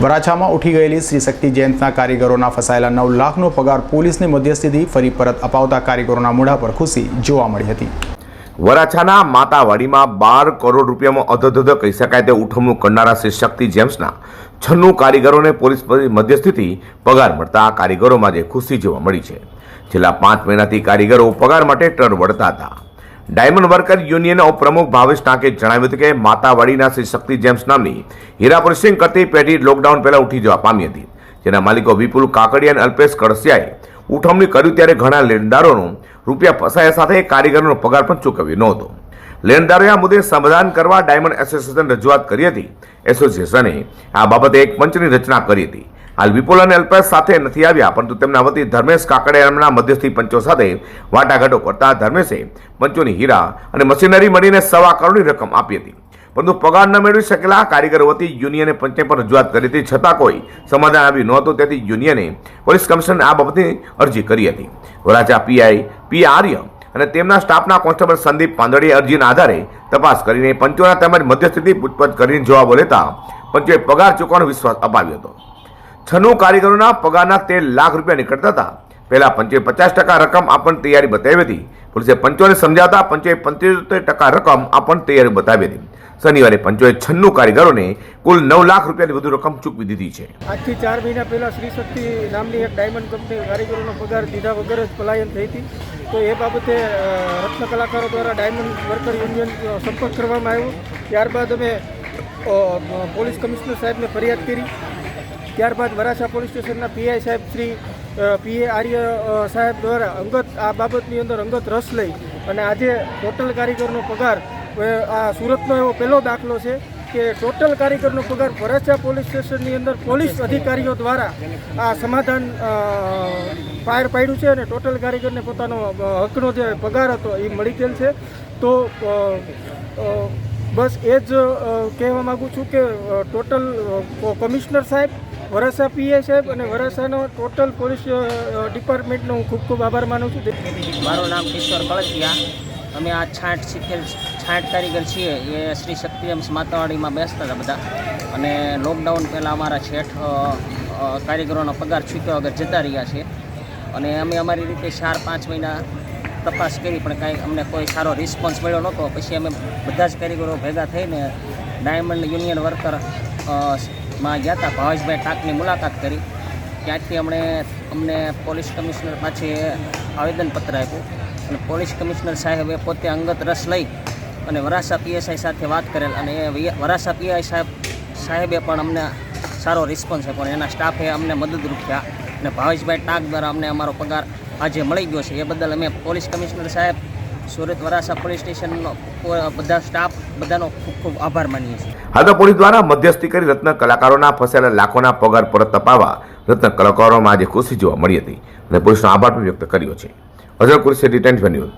વરાછામાં ઉઠી ગયેલી શ્રી શક્તિ જયંતના કારીગરોના ફસાયેલા નવ લાખનો પગાર પોલીસની મધ્યસ્થીથી ફરી પરત અપાવતા કારીગરોના મોઢા પર ખુશી જોવા મળી હતી. વરાછાના માતાવાડીમાં બાર કરોડ રૂપિયામાં અધધધ કહી શકાય તે ઉઠમણું કરનારા શ્રી શક્તિ જેમ્સના છન્નું કારીગરોને પોલીસ મધ્યસ્થીથી પગાર મળતા કારીગરોમાં જે ખુશી જોવા મળી છે. છેલ્લા પાંચ મહિનાથી કારીગરો પગાર માટે ટર વળતા હતા. ડાયમંડ વર્કર યુનિયનના ઉપપ્રમુખ ભાવેશ ટાંકે જણાવ્યું હતું કે માતાવાડીના શ્રી શક્તિ જેમ્સ નામની હીરા પ્રોસેસિંગ કરતી પેઢી લોકડાઉન પહેલાં ઉઠી જવા પામી હતી. જેના માલિકો વિપુલ કાકડિયા અને અલ્પેશ કળસિયાએ ઉઠવણી કર્યું ત્યારે ઘણા લેણદારોનો રૂપિયા ફસાયા સાથે કારીગરોનો પગાર પણ ચૂકવ્યો નહોતો. લેણદારોએ આ મુદ્દે સમાધાન કરવા ડાયમંડ એસોસિએશન રજૂઆત કરી હતી. એસોસિએશને આ બાબતે એક પંચની રચના કરી હતી. હાલ વિપુલ અને અલ્પેશ સાથે નથી આવ્યા, પરંતુ તેમના વતી ધર્મેશ કાકડિયાના મધ્યસ્થી પંચો સાથે વાટાઘાટો કરતા ધર્મેશે પંચોની હીરા અને મશીનરી મળીને સવા કરોડની રકમ આપી હતી. પરંતુ પગાર ન મેળવી શકેલા કારીગરો વતી યુનિયને પંચે પર રજૂઆત કરી હતી, છતાં કોઈ સમાધાન આવ્યું નહોતું, તેથી યુનિયને પોલીસ કમિશનરને આ બાબતની અરજી કરી હતી. વરાછા પીઆઈ પી આર્ય અને તેમના સ્ટાફના કોન્સ્ટેબલ સંદીપ પાંદડીએ અરજીના આધારે તપાસ કરીને પંચોના તેમજ મધ્યસ્થિતિ પૂછપરછ કરીને જવાબો લેતા પંચોએ પગાર ચૂકવવાનો વિશ્વાસ અપાવ્યો હતો. છન્નું કારીગરોના પગારના તેર લાખ રૂપિયા નીકળતા હતા. પહેલાં પંચોએ પચાસ ટકા રકમ આપણને તૈયારી બતાવી હતી. પોલીસે પંચોને સમજાવતા પંચોએ પંચોતેર ટકા રકમ આપણને તૈયારી બતાવી હતી. શનિવારે પંચોએ છન્નું કારીગરોને કુલ નવ લાખ રૂપિયાની વધુ રકમ ચૂકવી દીધી છે. આજથી ચાર મહિના પહેલાં શ્રી શક્તિ નામની એક ડાયમંડ કંપની કારીગરોનો પગાર દીધા વગર જ પલાયન થઈ હતી. તો એ બાબતે રત્ન કલાકારો દ્વારા ડાયમંડ વર્કર યુનિયન સંપર્ક કરવામાં આવ્યો. ત્યારબાદ અમે પોલીસ કમિશનર સાહેબને ફરિયાદ કરી. ત્યારબાદ વરાછા પોલીસ સ્ટેશનના પીઆઈ સાહેબ શ્રી પીએ આર્ય સાહેબ દ્વારા અંગત, આ બાબતની અંદર અંગત રસ લઈ અને આજે હોટલ કારીગરનો પગાર આ સુરતનો એવો પહેલો દાખલો છે. કે ટોટલ કારીગરનો પગાર ભરાચા પોલીસ સ્ટેશનની અંદર પોલીસ અધિકારીઓ દ્વારા આ સમાધાન પાર પાડ્યું છે અને ટોટલ કારીગરને પોતાનો હકનો જે પગાર હતો એ મળી ગયેલ છે. તો બસ એ જ કહેવા માગું છું કે ટોટલ કમિશનર સાહેબ વરાસા પીએ સાહેબ અને વરાસાનો ટોટલ પોલીસ ડિપાર્ટમેન્ટનો હું ખૂબ ખૂબ આભાર માનું છું. મારું નામ કિશોર કળસિયા અમે આ છાંટ શીખેલ છાંટ કારીગર છીએ. એ શ્રી શક્તિએમ્સ માતાવાડીમાં બેસતા હતા બધા. અને લોકડાઉન પહેલાં અમારા અ, કારીગરોનો પગાર ચૂક્યા વગર જતા રહ્યા છે. અને અમે અમારી રીતે ચાર પાંચ મહિના તપાસ કરી પણ કાંઈ અમને કોઈ સારો રિસ્પોન્સ મળ્યો નહોતો. પછી અમે બધા જ કારીગરો ભેગા થઈને ડાયમંડ યુનિયન વર્કરમાં ગયા હતા ભાવેશભાઈ ટાંકની મુલાકાત કરી. ત્યાંથી અમને અમને પોલીસ કમિશનર પાસે આવેદનપત્ર આપ્યું. અને પોલીસ કમિશનર સાહેબે પોતે અંગત રસ લઈ અને વરાસા પીએસઆઈ સાથે વાત કરેલ અને એ વરાસા પીઆઈ સાહેબ સાહેબે પણ અમને સારો રિસ્પોન્સ આપ્યો એના સ્ટાફે અમને મદદરૂપ થયા અને ભાવેશભાઈ ટાંક દ્વારા અમને અમારો પગાર આજે મળી ગયો છે. એ બદલ અમે પોલીસ કમિશનર સાહેબ, સુરત વરાસા પોલીસ સ્ટેશનનો બધા સ્ટાફ બધાનો ખૂબ ખૂબ આભાર માનીએ છીએ. હાલ તો પોલીસ દ્વારા મધ્યસ્થી કરી રત્ન કલાકારોના ફસાયેલા લાખોના પગાર પરત અપાવવા રત્ન કલાકારોમાં આજે ખુશી જોવા મળી હતી. અને પોલીસનો આભાર પણ વ્યક્ત કર્યો છે. Azhar Qureshi tension news.